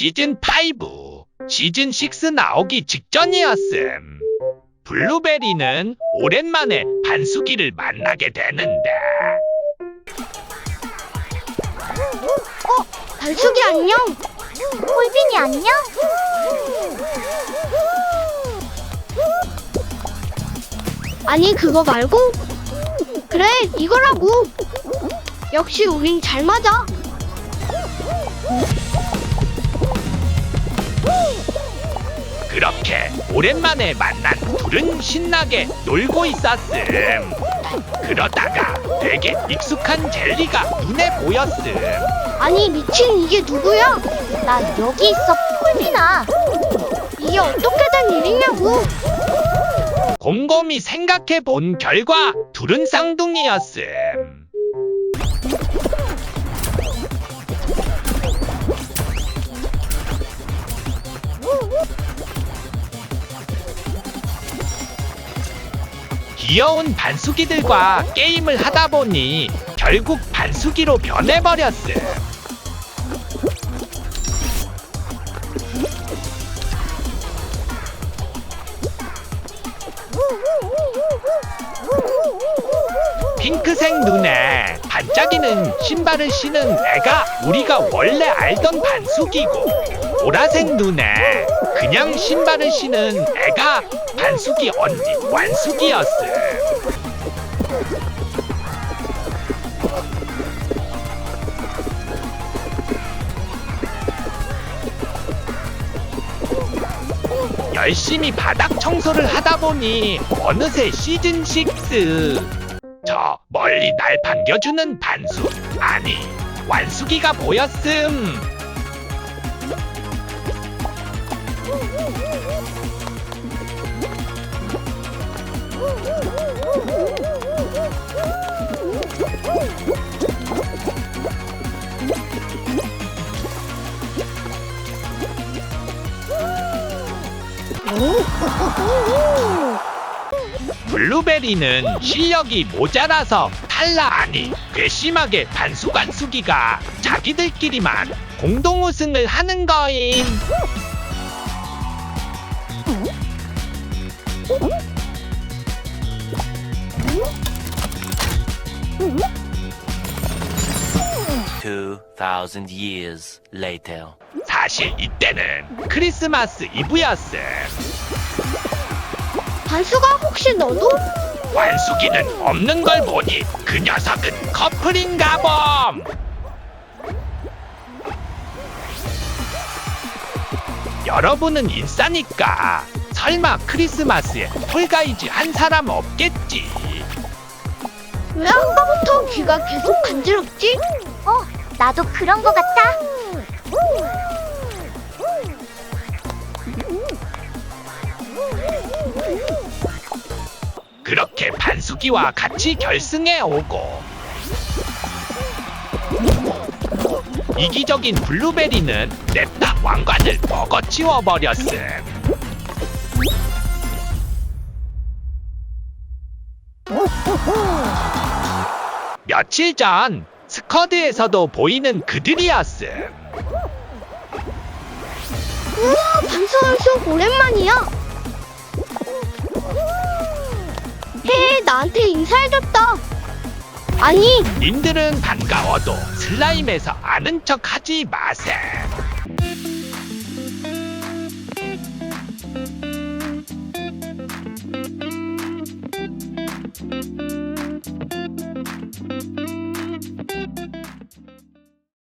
시즌 5, 시즌 6 나오기 직전이었음. 블루베리는 오랜만에 반수기를 만나게 되는데 반숙이 안녕. 홀빈이 안녕. 아니 그거 말고 그래 이거라고. 역시 우린 잘 맞아. 오랜만에 만난 둘은 신나게 놀고 있었음. 그러다가 되게 익숙한 젤리가 눈에 보였음. 아니 미친 이게 누구야? 나 여기 있어 홀빈아. 이게 어떻게 된 일이냐고. 곰곰이 생각해 본 결과 둘은 쌍둥이였음. 귀여운 반수기들과 게임을 하다 보니 결국 반수기로 변해버렸음. 핑크색 눈에 반짝이는 신발을 신은 애가 우리가 원래 알던 반숙이고 보라색 눈에 그냥 신발을 신은 애가 반숙이 언니 완숙이었음. 열심히 바닥 청소를 하다 보니 어느새 시즌 6. 저 멀리 날 반겨주는 반숙 아니 완숙이가 보였음. 블루베리는 실력이 모자라서 탈락 아니 괘씸하게 반수관수기가 자기들끼리만 공동 우승을 하는 거임. Two thousand years later. 사실 이때는 크리스마스 이브였음. 반수가 혹시 너도? 완숙이는 없는 걸 보니 그 녀석은 커플인가 봄. 여러분은 인싸니까 설마 크리스마스에 폴가이즈 한 사람 없겠지. 왜 아까부터 귀가 계속 간지럽지? 어, 나도 그런 거 같다. 반숙이와 같이 결승에 오고 이기적인 블루베리는 냅다 왕관을 먹어치워 버렸음. 며칠 전 스쿼드에서도 보이는 그들이었음. 우와, 반수 선수 오랜만이야. 헤, 나한테 인사해줬다. 아니, 님들은 반가워도 슬라임에서 아는 척 하지 마셈.